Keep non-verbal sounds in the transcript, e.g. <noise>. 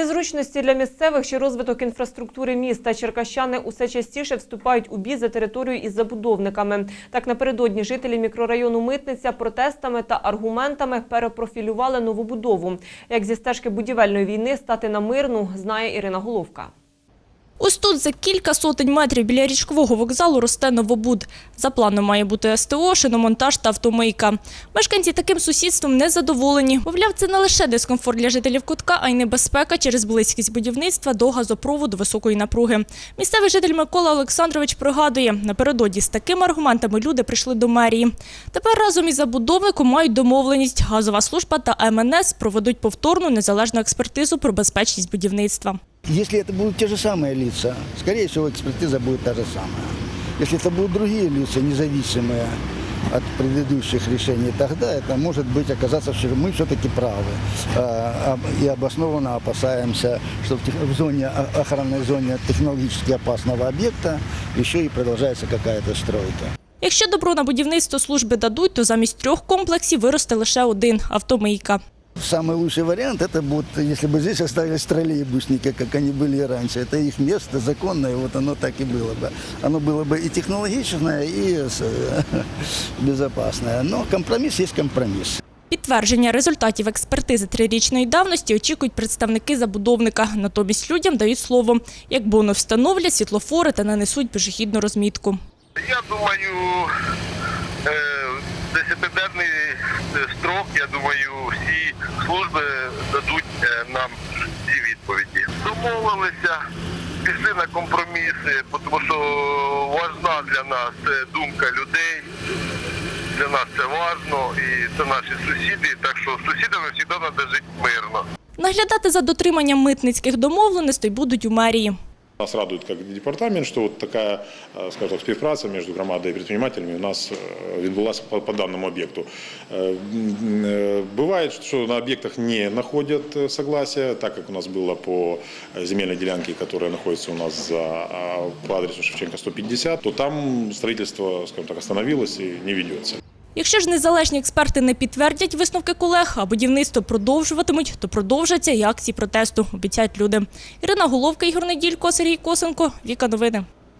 Незручності для місцевих чи розвиток інфраструктури міста. Черкащани усе частіше вступають у бій за територію із забудовниками. Так напередодні жителі мікрорайону Митниця протестами та аргументами перепрофілювали новобудову. Як зі стежки будівельної війни стати на мирну, знає Ірина Головка. Ось тут за кілька сотень метрів біля річкового вокзалу росте новобуд. За планом має бути СТО, шиномонтаж та автомийка. Мешканці таким сусідством не задоволені. Мовляв, це не лише дискомфорт для жителів кутка, а й небезпека через близькість будівництва до газопроводу високої напруги. Місцевий житель Микола Олександрович пригадує, напередодні з такими аргументами люди прийшли до мерії. Тепер разом із забудовником мають домовленість. Газова служба та МНС проведуть повторну незалежну експертизу про безпечність будівництва. Если это будут те же самые лица, скорее всего, экспертиза будет та же самая. Если это будут другие лица, независимые от предыдущих решений, тогда это может быть оказаться, что мы все-таки правы. А, об- И обоснованно опасаемся, что в тех- в зоне, о- охранной зоне технологически опасного объекта еще и продолжается какая-то стройка. Якщо добро на будівництво служби дадуть, то замість трьох комплексів виросте лише один – автомийка. Самый лучший вариант это будет, если бы здесь остались троллейбусники, как они были и раньше. Это их место законное, вот оно так и было бы. Оно было бы и технологичное, и с- <laughs> безопасное. Но компромисс есть компромисс. Підтвердження результатів експертизи трирічної давності очікують представники забудовника. Натомість людям дають слово, як боно встановлять світлофори та нанесуть пішохідну розмітку. Я думаю, е, десятиденний е, строк, я думаю, всі служби дадуть е, нам ці відповіді. Домовилися, пішли на компроміси, тому що важна для нас думка людей. Для нас це важно і це наші сусіди. Так що з сусідами завжди треба жити мирно. Наглядати за дотриманням митницьких домовленостей будуть у мерії. Нас радует как департамент, что вот такая, э, скажем так, співпраця между громадой и предпринимателями у нас э, відбулася по, по даному об'єкту. Э, Буває, що на объектах не находят согласия, так как у нас было по земельной делянке, которая находится у нас за а, по адресу Шевченка 150, то там строительство, скажем так, остановилось и не ведется. Якщо ж незалежні експерти не підтвердять висновки колег, а будівництво продовжуватимуть, то продовжаться і акції протесту, обіцяють люди. Ірина Головка, Ігор Неділько, Сергій Косенко, Віка Новини.